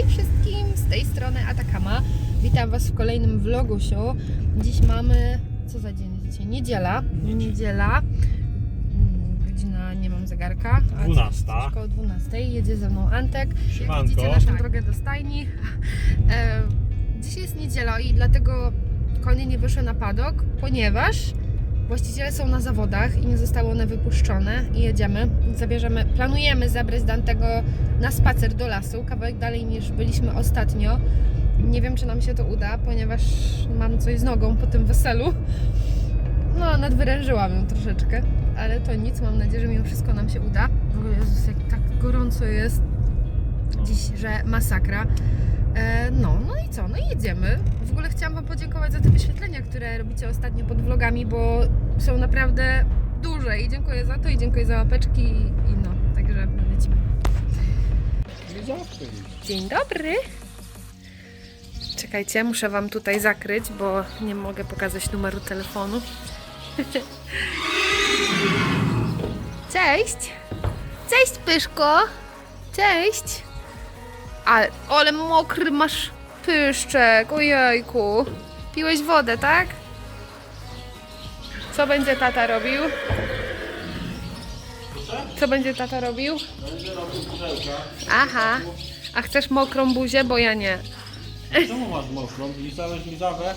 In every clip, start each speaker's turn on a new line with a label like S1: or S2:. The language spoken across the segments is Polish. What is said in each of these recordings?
S1: Hej wszystkim, z tej strony Atakama. Witam Was w kolejnym vlogusiu. Dziś mamy, co za dzień dzisiaj? Niedziela. Niedziela. Mm, Godzina, nie mam zegarka. a coś-
S2: 12.
S1: coś Około 12. Jedzie ze mną Antek. Jak
S2: Siemanko.
S1: widzicie naszą drogę do stajni. E, Dzisiaj jest niedziela i dlatego konie nie wyszły na padok, ponieważ właściciele są na zawodach i nie zostały one wypuszczone i jedziemy. Zabierzemy, planujemy zabrać Dantego na spacer do lasu, kawałek dalej niż byliśmy ostatnio. Nie wiem, czy nam się to uda, ponieważ mam coś z nogą po tym weselu. No, nadwyrężyłam ją troszeczkę, ale to nic. Mam nadzieję, że mimo wszystko nam się uda. Ogóle, Jezus, jak tak gorąco jest dziś, że masakra. E, no, no i co? No i jedziemy. Chciałam Wam podziękować za te wyświetlenia, które robicie ostatnio pod vlogami, bo są naprawdę duże i dziękuję za to i dziękuję za łapeczki i, i no, także lecimy. Dzień dobry. Czekajcie, muszę Wam tutaj zakryć, bo nie mogę pokazać numeru telefonu. Cześć! Cześć Pyszko! Cześć! Ale, ale mokry masz pyszczek, ojejku. Piłeś wodę, tak? Co będzie tata robił? Co będzie tata robił? Aha. A chcesz mokrą buzię? Bo ja nie.
S2: Czemu masz mokrą? Lizałeś lizawę?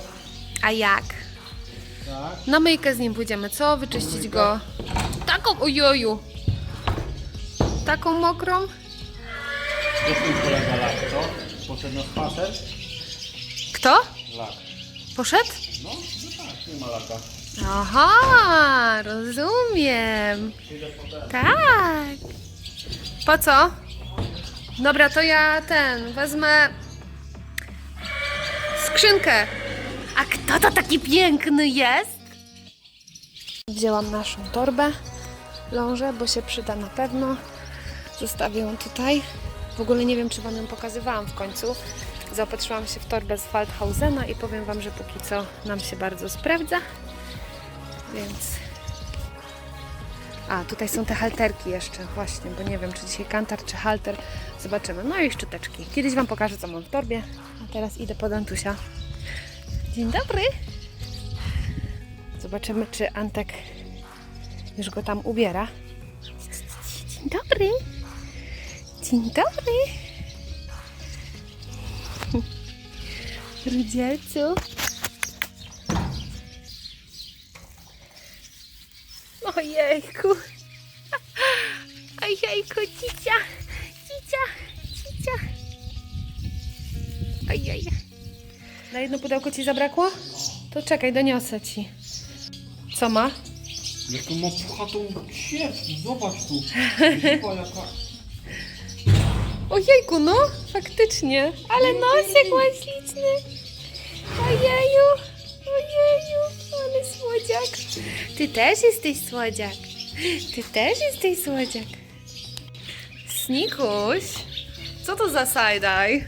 S1: A jak?
S2: Tak.
S1: Na myjkę z nim pójdziemy, co? Wyczyścić go. Taką, ojoju. Taką mokrą?
S2: Gdzie kolega lak, co? Poszedł na spacer?
S1: Kto?
S2: Lak.
S1: Poszedł?
S2: No, no tak, nie ma laka.
S1: Aha, rozumiem.
S2: Przyjdę potem.
S1: Tak. Po co? Dobra, to ja ten, wezmę skrzynkę. A kto to taki piękny jest? Wzięłam naszą torbę, lążę, bo się przyda na pewno. Zostawię ją tutaj. W ogóle nie wiem, czy Wam ją pokazywałam w końcu. Zaopatrzyłam się w torbę z Waldhausena i powiem Wam, że póki co nam się bardzo sprawdza. Więc a, tutaj są te halterki jeszcze, właśnie, bo nie wiem, czy dzisiaj kantar, czy halter. Zobaczymy. No i szczoteczki. Kiedyś Wam pokażę, co mam w torbie. A teraz idę po Dantusia. Dzień dobry. Zobaczymy, czy Antek już go tam ubiera. Dzień dobry. Dzień dobry. Rudzielcu. Ojejku. Ojejku, cicia. Cicia. Cicia. Ojej. Na jedno pudełko ci zabrakło? To czekaj, doniosę ci. Co ma?
S2: Jaką ma puchatą sieć, zobacz tu. Zupa jaka...
S1: Ojejku, no, faktycznie. Ale nosek ma śliczny. Ojeju, ojeju, ale słodziak. Ty też jesteś słodziak. Ty też jesteś słodziak. Snikuś, co to za side-eye?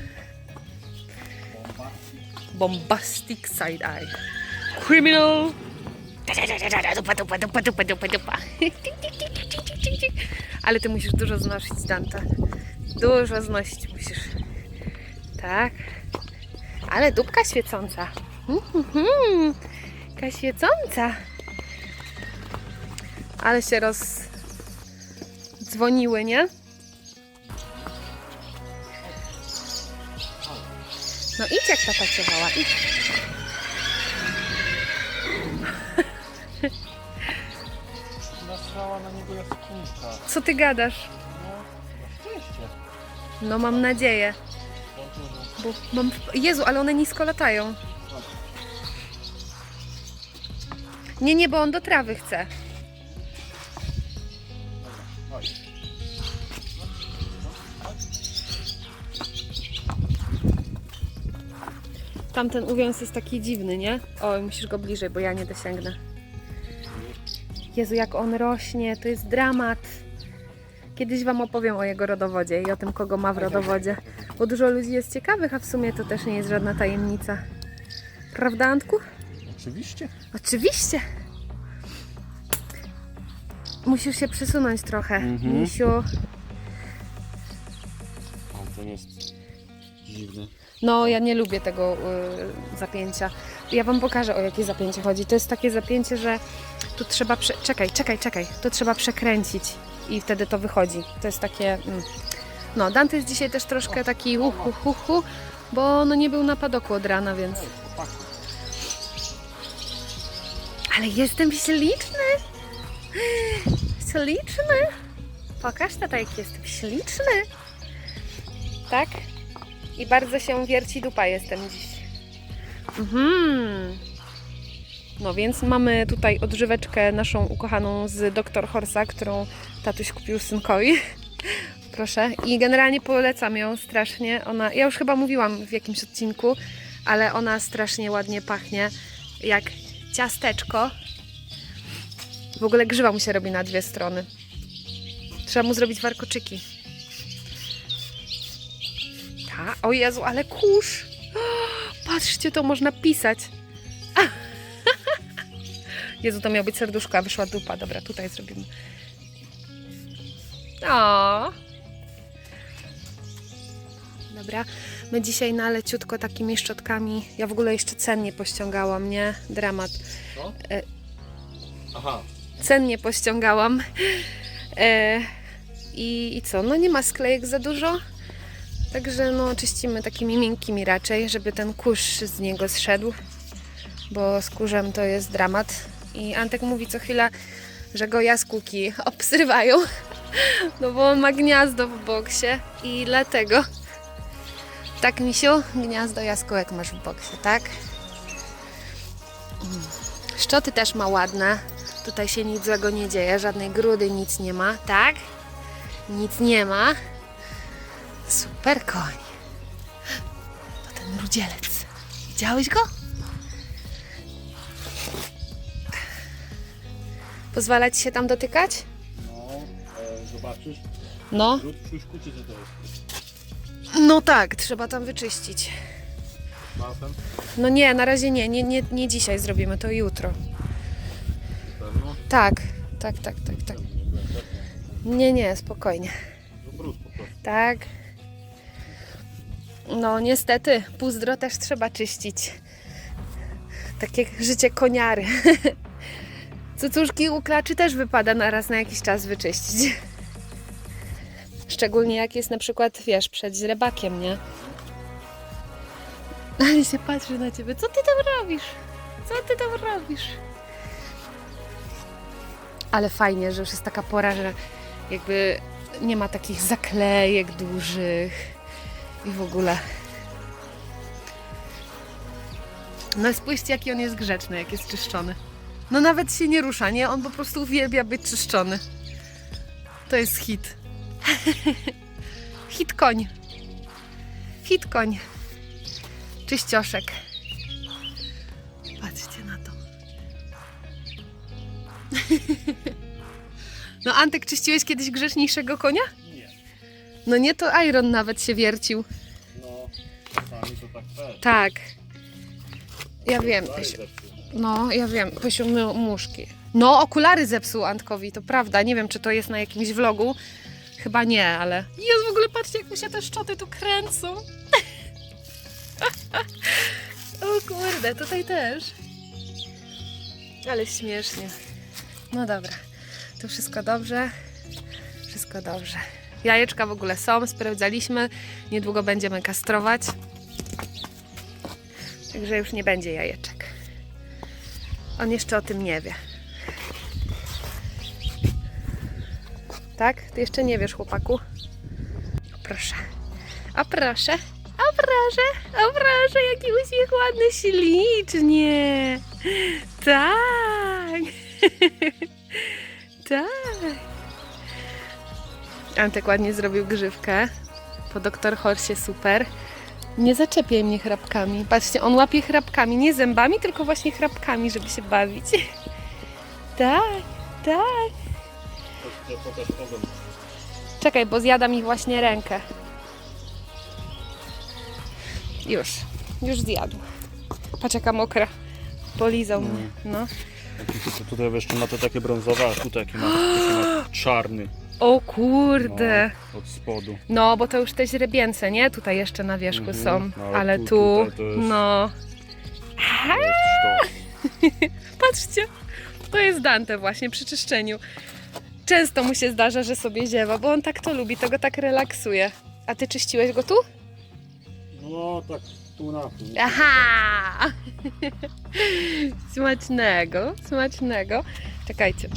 S1: Bombastic side-eye. Criminal. Ale ty musisz dużo znosić, Dante. Dużo znosić musisz. Tak. Ale dupka świecąca. Mhm. Jaka świecąca. Ale się rozdzwoniły, nie? No idź jak tata cię woła, idź.
S2: Nasrała na niego jaskółka.
S1: Co ty gadasz?
S2: No,
S1: mam nadzieję. Bo mam... Jezu, ale one nisko latają. Nie, nie, bo on do trawy chce. Tamten uwiązł jest taki dziwny, nie? Oj, musisz go bliżej, bo ja nie dosięgnę. Jezu, jak on rośnie, to jest dramat. Kiedyś Wam opowiem o jego rodowodzie i o tym, kogo ma w rodowodzie. Bo dużo ludzi jest ciekawych, a w sumie to też nie jest żadna tajemnica. Prawda, Antku?
S2: Oczywiście.
S1: Oczywiście. Musisz się przysunąć trochę,
S2: Mhm.
S1: misiu.
S2: A to jest Dziwny.
S1: No, ja nie lubię tego y, zapięcia. Ja wam pokażę, o jakie zapięcie chodzi. To jest takie zapięcie, że tu trzeba... Prze... Czekaj, czekaj, czekaj. Tu trzeba przekręcić i wtedy to wychodzi. To jest takie... Mm. No, Dante jest dzisiaj też troszkę taki hu, hu, hu, hu, bo no nie był na padoku od rana, więc... Ale jestem śliczny! Śliczny! Pokaż tata, jak jestem śliczny! Tak? I bardzo się wierci dupa jestem dziś. Mhm. No więc mamy tutaj odżyweczkę naszą ukochaną z Dr. Horsa, którą tatuś kupił synkowi. Proszę. I generalnie polecam ją strasznie. Ona, ja już chyba mówiłam w jakimś odcinku, ale ona strasznie ładnie pachnie. Jak ciasteczko. W ogóle grzywa mu się robi na dwie strony. Trzeba mu zrobić warkoczyki. Ta, o Jezu, ale kurz! Patrzcie, to można pisać. Jezu, to miał być serduszko, a wyszła dupa. Dobra, tutaj zrobimy. O. Dobra, my dzisiaj na leciutko takimi szczotkami. Ja w ogóle jeszcze cennie pościągałam, nie? Dramat.
S2: Co?
S1: E.
S2: Aha.
S1: Cennie pościągałam. E, i, I co? No nie ma sklejek za dużo. Także no czyścimy takimi miękkimi raczej, żeby ten kurz z niego zszedł. Bo z kurzem to jest dramat. I Antek mówi co chwila, że go jaskółki obsrywają. No bo on ma gniazdo w boksie i dlatego. Tak, misiu? Gniazdo jaskółek masz w boksie, tak? Mm. Szczoty też ma ładne. Tutaj się nic złego nie dzieje, żadnej grudy, nic nie ma, tak? Nic nie ma. Super koń. To ten rudzielec. Widziałeś go? Pozwala ci się tam dotykać?
S2: No, e, zobaczysz.
S1: No.
S2: Rzut czy co to jest?
S1: No tak, trzeba tam wyczyścić.
S2: Masem?
S1: No nie, na razie nie, nie, nie, nie dzisiaj zrobimy, to jutro.
S2: Pewno?
S1: Tak, tak, tak, tak, tak. Nie, nie, spokojnie.
S2: No brud po prostu.
S1: Tak. No niestety, pózdro też trzeba czyścić. Takie życie koniary. Cucuszki u klaczy też wypada na raz na jakiś czas wyczyścić. Szczególnie jak jest na przykład, wiesz, przed źrebakiem, nie? Ale się patrzy na ciebie. Co ty tam robisz? Co ty tam robisz? Ale fajnie, że już jest taka pora, że jakby nie ma takich zaklejek dużych i w ogóle. No spójrzcie, jaki on jest grzeczny, jak jest czyszczony. No nawet się nie rusza, nie? On po prostu uwielbia być czyszczony. To jest hit. hit koń. Hit koń. Czyścioszek. Patrzcie na to. No Antek, czyściłeś kiedyś grzeczniejszego konia?
S2: Nie.
S1: No nie, to Iron nawet się wiercił.
S2: No, czasami to tak też.
S1: Tak. Ja wiem. No, ja wiem. Pysiu mył muszki. No, okulary zepsuł Antkowi, to prawda. Nie wiem, czy to jest na jakimś vlogu. Chyba nie, ale... Jest w ogóle, patrzcie, jak mu się te szczoty tu kręcą. o kurde, tutaj też. Ale śmiesznie. No dobra. To wszystko dobrze. Wszystko dobrze. Jajeczka w ogóle są, sprawdzaliśmy. Niedługo będziemy kastrować. Także już nie będzie jajeczek. On jeszcze o tym nie wie. Tak? Ty jeszcze nie wiesz, chłopaku? Proszę. O proszę. O proszę. O proszę, jaki uśmiech ładny, ślicznie. Tak. tak. Antek ładnie zrobił grzywkę. Po doktor Horsie super. Nie zaczepiaj mnie chrapkami. Patrzcie, on łapie chrapkami, nie zębami, tylko właśnie chrapkami, żeby się bawić. tak, tak. Czekaj, bo zjada mi właśnie rękę. Już, już zjadł. Patrz jaka mokra. Polizał mnie, no.
S2: To tutaj jeszcze ma te takie brązowe, a tutaj jaki ma, taki ma czarny.
S1: O kurde.
S2: No, od spodu.
S1: No, bo to już te źrebięce, nie? Tutaj jeszcze na wierzchu
S2: Mhm.
S1: są.
S2: No,
S1: ale
S2: tu-
S1: tu,
S2: tutaj to jest-
S1: no.
S2: To jest sztos.
S1: Patrzcie, to jest Dante właśnie przy czyszczeniu. Często mu się zdarza, że sobie ziewa, bo on tak to lubi, to go tak relaksuje. A ty czyściłeś go tu?
S2: No tak tu na tu.
S1: Aha! Smacznego, smacznego. Czekajcie.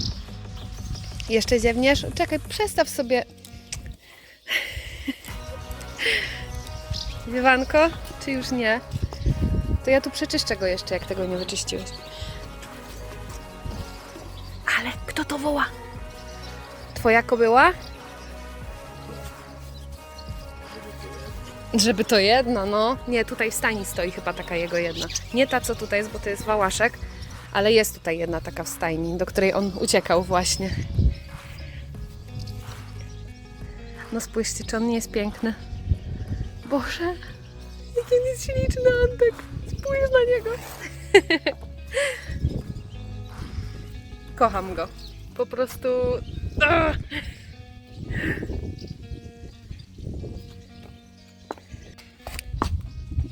S1: Jeszcze ziewniesz? Czekaj, przestaw sobie. Ziewanko? Czy już nie? To ja tu przeczyszczę go jeszcze, jak tego nie wyczyściłeś. Ale kto to woła? Twoja kobyła? Żeby to jedno, no. Nie, tutaj w stajni stoi chyba taka jego jedna. Nie ta, co tutaj jest, bo to jest wałaszek, ale jest tutaj jedna taka w stajni, do której on uciekał właśnie. No spójrzcie, czy on nie jest piękny. Boże, jaki on Antek. Spójrz na niego. Kocham go. Po prostu...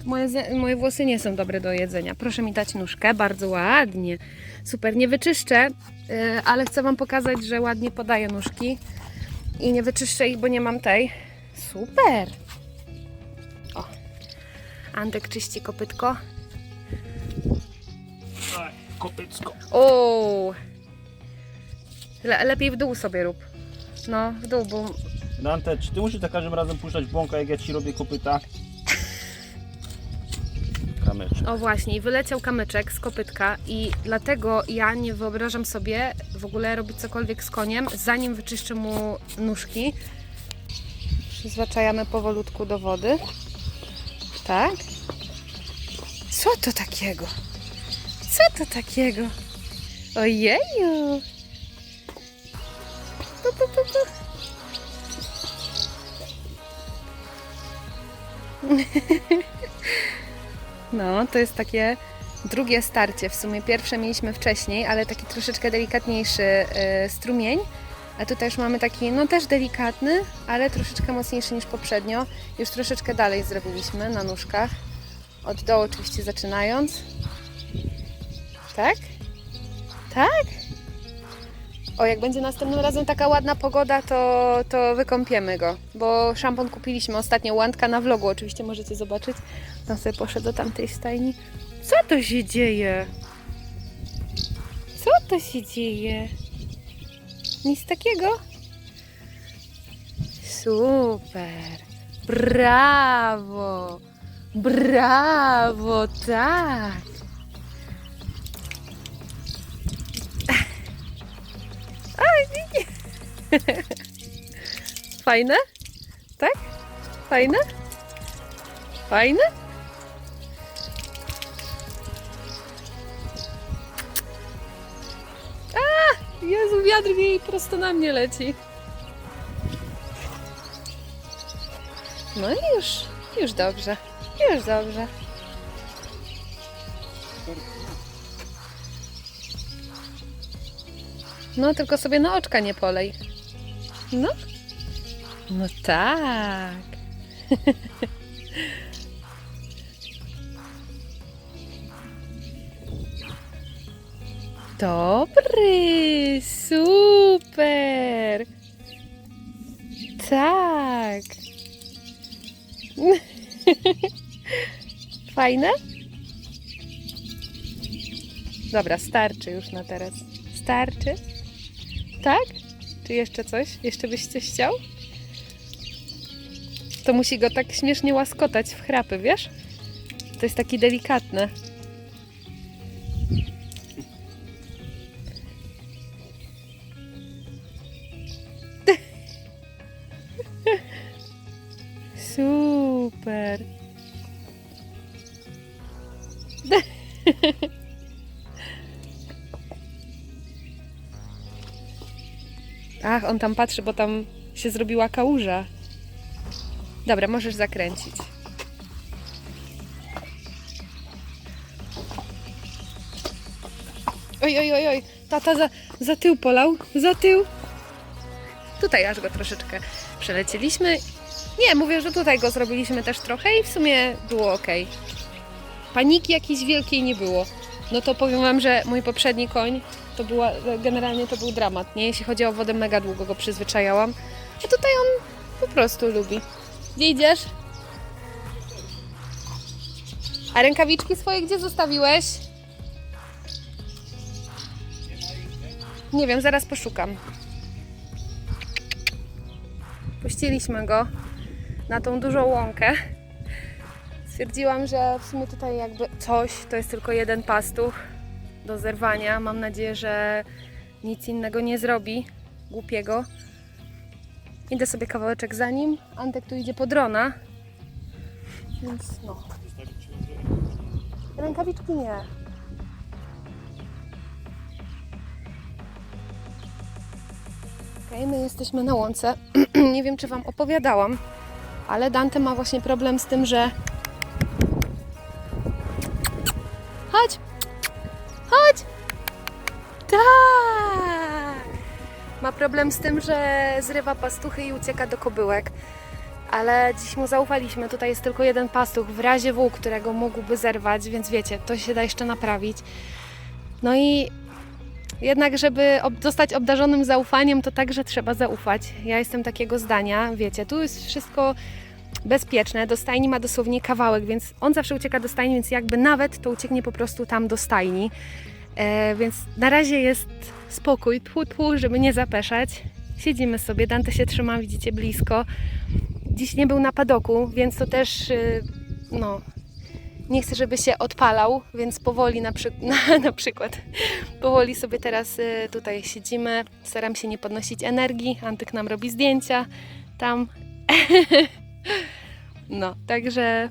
S1: Moje, moje włosy nie są dobre do jedzenia. Proszę mi dać nóżkę, bardzo ładnie. Super, nie wyczyszczę, yy, ale chcę Wam pokazać, że ładnie podaję nóżki. I nie wyczyszczę ich, bo nie mam tej. Super! O, Antek czyści kopytko.
S2: Aj, Kopycko.
S1: O! Le, lepiej w dół sobie rób. No, w dół, bo
S2: Dante, czy ty musisz za każdym razem puszczać błąka, jak ja ci robię kopyta?
S1: O właśnie, i wyleciał kamyczek z kopytka i dlatego ja nie wyobrażam sobie w ogóle robić cokolwiek z koniem, zanim wyczyszczę mu nóżki. Przyzwyczajamy powolutku do wody. Tak? Co to takiego? Co to takiego? Ojeju! Pu, pu, pu, pu. No, to jest takie drugie starcie. W sumie pierwsze mieliśmy wcześniej, ale taki troszeczkę delikatniejszy e, strumień. A tutaj już mamy taki, no też delikatny, ale troszeczkę mocniejszy niż poprzednio. Już troszeczkę dalej zrobiliśmy na nóżkach. Od dołu oczywiście zaczynając. Tak? Tak? O, jak będzie następnym razem taka ładna pogoda, to, to wykąpiemy go. Bo szampon kupiliśmy ostatnio, łantka na vlogu oczywiście możecie zobaczyć. Tam sobie poszedł do tamtej stajni. Co to się dzieje? Co to się dzieje? Nic takiego? Super! Brawo! Brawo! Tak! Aj, nie, nie. Fajne? Tak? Fajne? Fajne? Jezu, wiatr i prosto na mnie leci. No i już, już dobrze, już dobrze. No, tylko sobie na oczka nie polej. No. No tak. Dobry, super. Tak. Fajne? Dobra, starczy już na teraz. Starczy? Tak? Czy jeszcze coś? Jeszcze byś coś chciał? To musi go tak śmiesznie łaskotać w chrapy, wiesz? To jest taki delikatne. On tam patrzy, bo tam się zrobiła kałuża. Dobra, możesz zakręcić. Oj, oj, oj, oj. Tata za, za tył polał. Za tył. tutaj aż go troszeczkę przelecieliśmy. Nie, mówię, że tutaj go zrobiliśmy też trochę i w sumie było ok. Paniki jakiejś wielkiej nie było. No to powiem Wam, że mój poprzedni koń to była, generalnie to był dramat, nie? Jeśli chodzi o wodę, mega długo go przyzwyczajałam. A tutaj on po prostu lubi. Gdzie idziesz? A rękawiczki swoje gdzie zostawiłeś? Nie wiem, zaraz poszukam. Puściliśmy go na tą dużą łąkę. Stwierdziłam, że w sumie tutaj jakby coś, to jest tylko jeden pastuch do zerwania. Mam nadzieję, że nic innego nie zrobi głupiego. Idę sobie kawałeczek za nim. Antek tu idzie po drona. Więc no. Rękawiczki nie. Okej, my jesteśmy na łące. nie wiem, czy Wam opowiadałam, ale Dante ma właśnie problem z tym, że. Problem z tym, że zrywa pastuchy i ucieka do kobyłek. Ale dziś mu zaufaliśmy. Tutaj jest tylko jeden pastuch w razie W, którego mógłby zerwać, więc wiecie, to się da jeszcze naprawić. No i jednak, żeby ob- zostać obdarzonym zaufaniem, to także trzeba zaufać. Ja jestem takiego zdania, wiecie, tu jest wszystko bezpieczne. Do stajni ma dosłownie kawałek, więc on zawsze ucieka do stajni, więc jakby nawet to ucieknie po prostu tam do stajni. E, więc na razie jest spokój, tchu, tchu, żeby nie zapeszać. Siedzimy sobie, Dante się trzyma, widzicie, blisko. Dziś nie był na padoku, więc to też, y, no, nie chcę, żeby się odpalał, więc powoli na, przy, na, na przykład, powoli sobie teraz y, tutaj siedzimy. Staram się nie podnosić energii. Antyk nam robi zdjęcia tam. No, także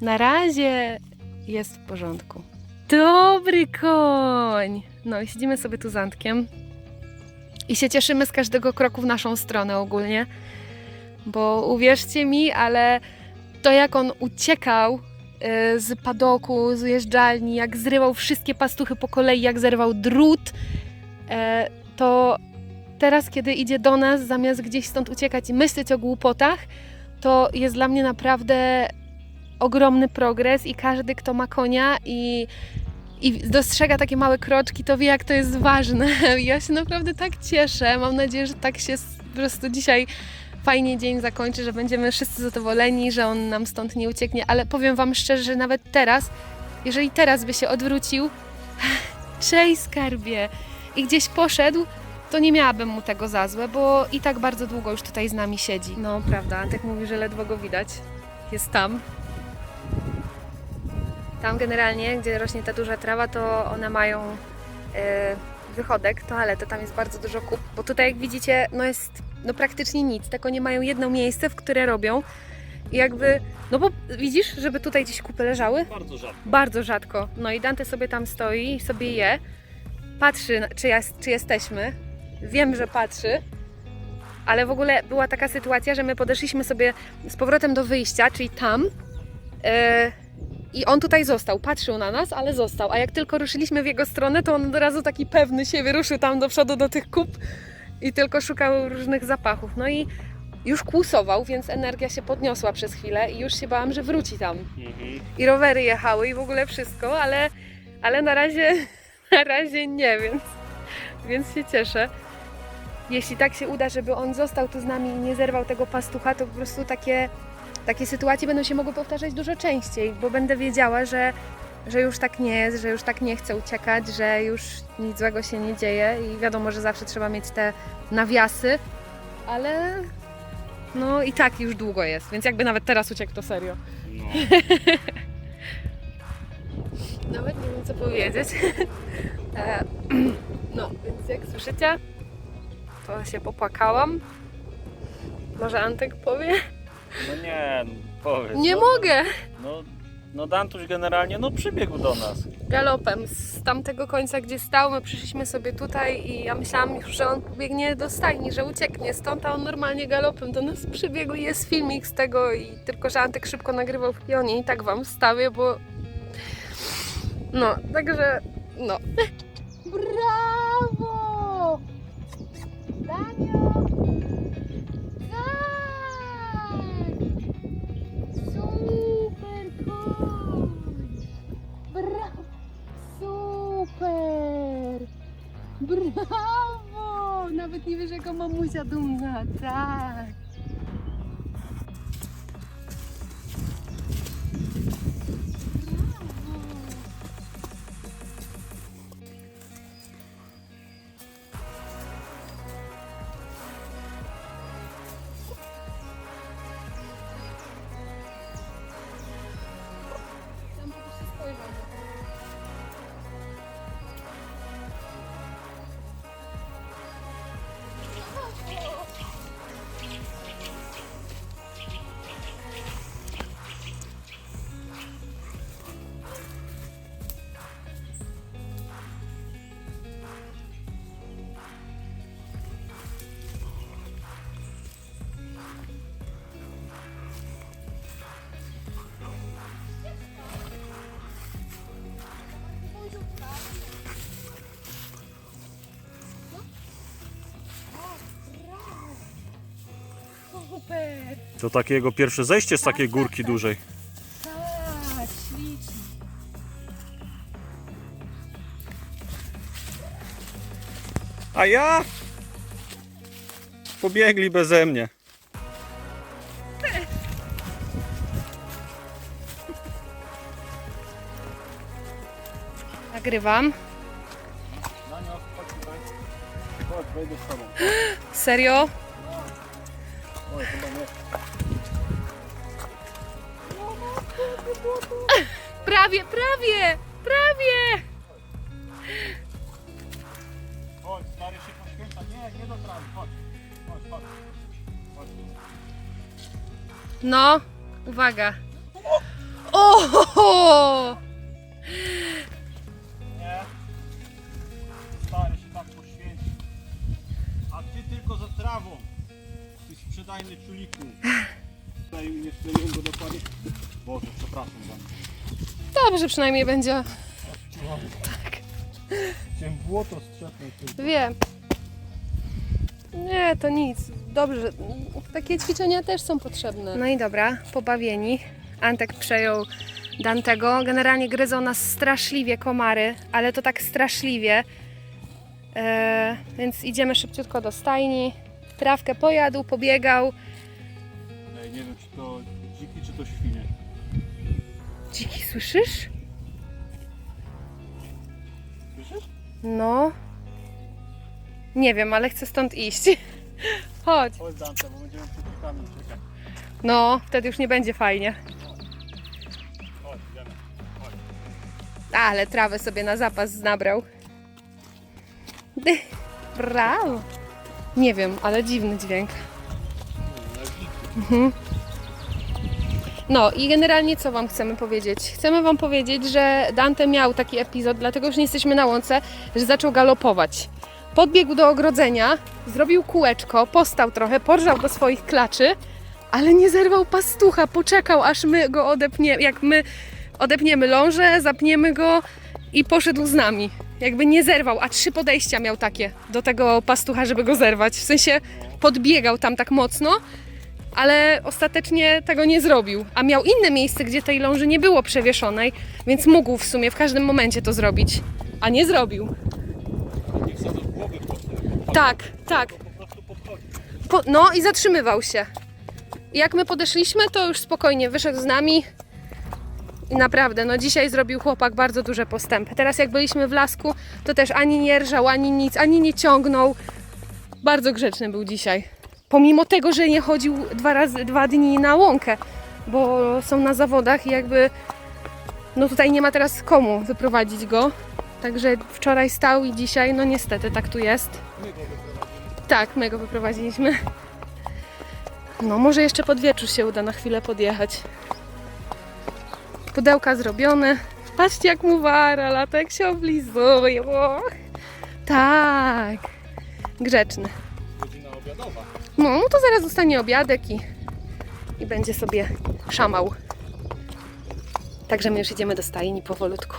S1: na razie jest w porządku. Dobry koń! No i siedzimy sobie tu z Antkiem i się cieszymy z każdego kroku w naszą stronę ogólnie, bo uwierzcie mi, ale to jak on uciekał e, z padoku, z jeżdżalni, jak zrywał wszystkie pastuchy po kolei, jak zerwał drut, e, to teraz, kiedy idzie do nas, zamiast gdzieś stąd uciekać i myśleć o głupotach, to jest dla mnie naprawdę ogromny progres i każdy, kto ma konia i, i dostrzega takie małe kroczki, to wie, jak to jest ważne. Ja się naprawdę tak cieszę. Mam nadzieję, że tak się po prostu dzisiaj fajnie dzień zakończy, że będziemy wszyscy zadowoleni, że on nam stąd nie ucieknie, ale powiem Wam szczerze, że nawet teraz, jeżeli teraz by się odwrócił, cześć skarbie, i gdzieś poszedł, to nie miałabym mu tego za złe, bo i tak bardzo długo już tutaj z nami siedzi. No prawda, Antek mówi, że ledwo go widać. Jest tam. Tam generalnie, gdzie rośnie ta duża trawa, to one mają e, wychodek, toaletę, tam jest bardzo dużo kup, bo tutaj jak widzicie, no jest no praktycznie nic, tylko nie mają jedno miejsce, w które robią i jakby, no bo widzisz, żeby tutaj gdzieś kupy leżały?
S2: Bardzo rzadko.
S1: Bardzo rzadko. No i Dante sobie tam stoi i sobie je, patrzy, czy, ja, czy jesteśmy. Wiem, że patrzy, ale w ogóle była taka sytuacja, że my podeszliśmy sobie z powrotem do wyjścia, czyli tam. e, I on tutaj został, patrzył na nas, ale został. A jak tylko ruszyliśmy w jego stronę, to on od razu taki pewny siebie ruszył tam do przodu do tych kup i tylko szukał różnych zapachów. No i już kłusował, więc energia się podniosła przez chwilę i już się bałam, że wróci tam i rowery jechały i w ogóle wszystko, ale, ale na razie na razie nie, więc, więc się cieszę. Jeśli tak się uda, żeby on został tu z nami i nie zerwał tego pastucha, to po prostu takie, takie sytuacje będą się mogły powtarzać dużo częściej, bo będę wiedziała, że, że już tak nie jest, że już tak nie chce uciekać, że już nic złego się nie dzieje i wiadomo, że zawsze trzeba mieć te nawiasy, ale no i tak już długo jest, więc jakby nawet teraz uciekł, to serio.
S2: No.
S1: Nawet nie wiem co powiedzieć. E, No, więc jak słyszycie, to się popłakałam. Może Antek powie?
S3: No nie, no powiedz.
S1: Nie
S3: no,
S1: mogę!
S3: No, no Dantuś generalnie no przybiegł do nas.
S1: Galopem z tamtego końca, gdzie stał, my przyszliśmy sobie tutaj i ja myślałam już, że on pobiegnie do stajni, że ucieknie stąd, a on normalnie galopem do nas przybiegł i jest filmik z tego i tylko, że Antek szybko nagrywał w pionie i tak wam wstawię, bo no, także no. Brawo! Brawo! Nawet nie wiesz, jaka mamusia dumna. Tak.
S2: To takie jego pierwsze zejście z takiej górki dużej.
S1: Tak, ślicznie.
S2: A ja? Pobiegli beze mnie.
S1: Nagrywam.
S2: Dania, chodź tutaj. Chodź, wejdę z tobą.
S1: Serio?
S2: Oj, chyba nie.
S1: Prawie, prawie, prawie!
S2: Chodź, stary się poświęca. Nie, nie do trawy. Chodź. Chodź, chodź. Chodź.
S1: No, uwaga. O!
S2: Nie. Stary się tak poświęci. A ty tylko za trawą. Ty sprzedajny czuliku. Tutaj nie wkleiłem go dokładnie. Boże, przepraszam za
S1: Dobrze przynajmniej będzie.
S2: Chciałem błoto strzepnąć.
S1: Wiem. Nie, to nic. Dobrze. Takie ćwiczenia też są potrzebne. No i dobra, pobawieni. Antek przejął Dantego. Generalnie gryzą nas straszliwie komary, ale to tak straszliwie. E, więc idziemy szybciutko do stajni. Trawkę pojadł, pobiegał. Słyszysz?
S2: Słyszysz?
S1: No. Nie wiem, ale chcę stąd iść. Chodź.
S2: Chodź Dante, bo będziemy przed dzikami uciekać.
S1: No, wtedy już nie będzie fajnie.
S2: Chodź, idziemy. Chodź.
S1: Ale trawę sobie na zapas nabrał. Brawo. Nie wiem, ale dziwny dźwięk. Mhm. No i generalnie co Wam chcemy powiedzieć? Chcemy Wam powiedzieć, że Dante miał taki epizod, dlatego że nie jesteśmy na łące, że zaczął galopować. Podbiegł do ogrodzenia, zrobił kółeczko, postał trochę, porżał do swoich klaczy, ale nie zerwał pastucha, poczekał aż my go odepniemy, jak my odepniemy lążę, zapniemy go i poszedł z nami. Jakby nie zerwał, a trzy podejścia miał takie do tego pastucha, żeby go zerwać. W sensie podbiegał tam tak mocno, ale ostatecznie tego nie zrobił. A miał inne miejsce, gdzie tej ląży nie było przewieszonej, więc mógł w sumie w każdym momencie to zrobić. A nie zrobił. Tak, tak.
S2: Po
S1: no i zatrzymywał się. Jak my podeszliśmy, to już spokojnie wyszedł z nami. I naprawdę, no dzisiaj zrobił chłopak bardzo duże postępy. Teraz jak byliśmy w lasku, to też ani nie rżał, ani nic, ani nie ciągnął. Bardzo grzeczny był dzisiaj. Pomimo tego, że nie chodził dwa razy, dwa dni na łąkę, bo są na zawodach i jakby no tutaj nie ma teraz komu wyprowadzić go. Także wczoraj stał i dzisiaj, no niestety tak tu jest. Tak, my go wyprowadziliśmy. No, może jeszcze pod wieczór się uda na chwilę podjechać. Pudełka zrobione. Patrzcie, jak mu wara, latek się oblizuje. O, tak, grzeczny.
S2: Godzina obiadowa.
S1: No, no to zaraz zostanie obiadek i, i będzie sobie szamał. Także my już idziemy do stajni powolutku.